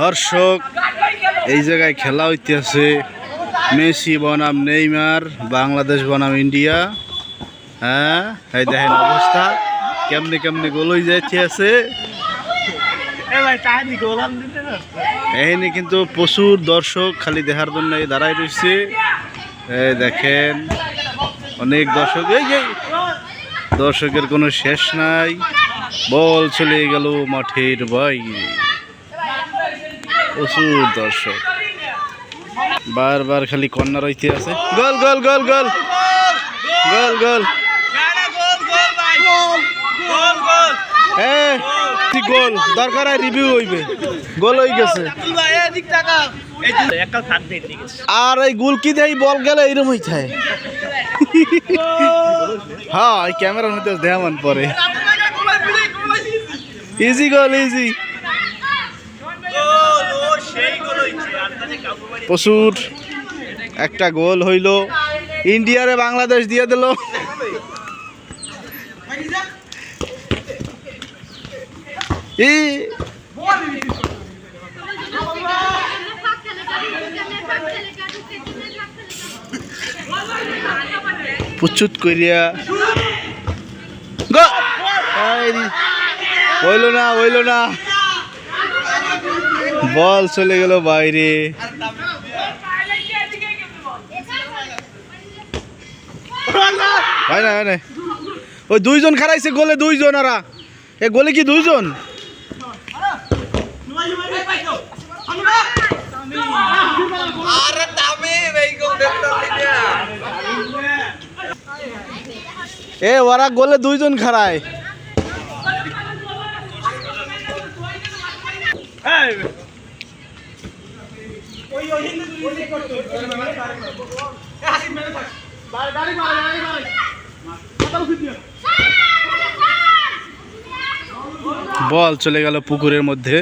দর্শক এই জায়গায় খেলা হইতেছে। মেসি বনাম নেইমার বাংলাদেশ বনাম ইন্ডিয়া। হ্যাঁ এই দেখেন অবস্থা। কেমনে কেমনে গোল হয়ে যাচ্ছে আছে। এখানে কিন্তু প্রচুর দর্শক খালি দেখার জন্য দাঁড়াই রয়েছে। এই দেখেন অনেক দর্শক। এই যে দর্শকের কোনো শেষ নাই। বল চলে গেল মাঠের বাইরে। প্রচুর দর্শক। বারবার খালি কন্যা রইতে আছে গোল গোল গোল। গোল গোল। গোল গোল? দরকার হয় রিভিউ হইবে। গোল হয়ে গেছে। আর এই গোল কি দেয়? বল গেলে এরম হই থাকে হ্যাঁ এই ক্যামেরার মধ্যে দেয়া মন পরে। ইজি গোল ইজি প্রচুর একটা গোল হইল। ইন্ডিয়ারে বাংলাদেশ দিয়ে দিল। ই। পুচুত করিয়া হইল না হইল না। বল চলে গেল বাইরে। হয় না, হয় ওই দুইজন খারাইছে গোলে, দুইজন আরা এ গোলে কি দুইজন? এ, ওরা গোলে দুইজন খারায়। বল চলে গেল পুকুরের মধ্যে।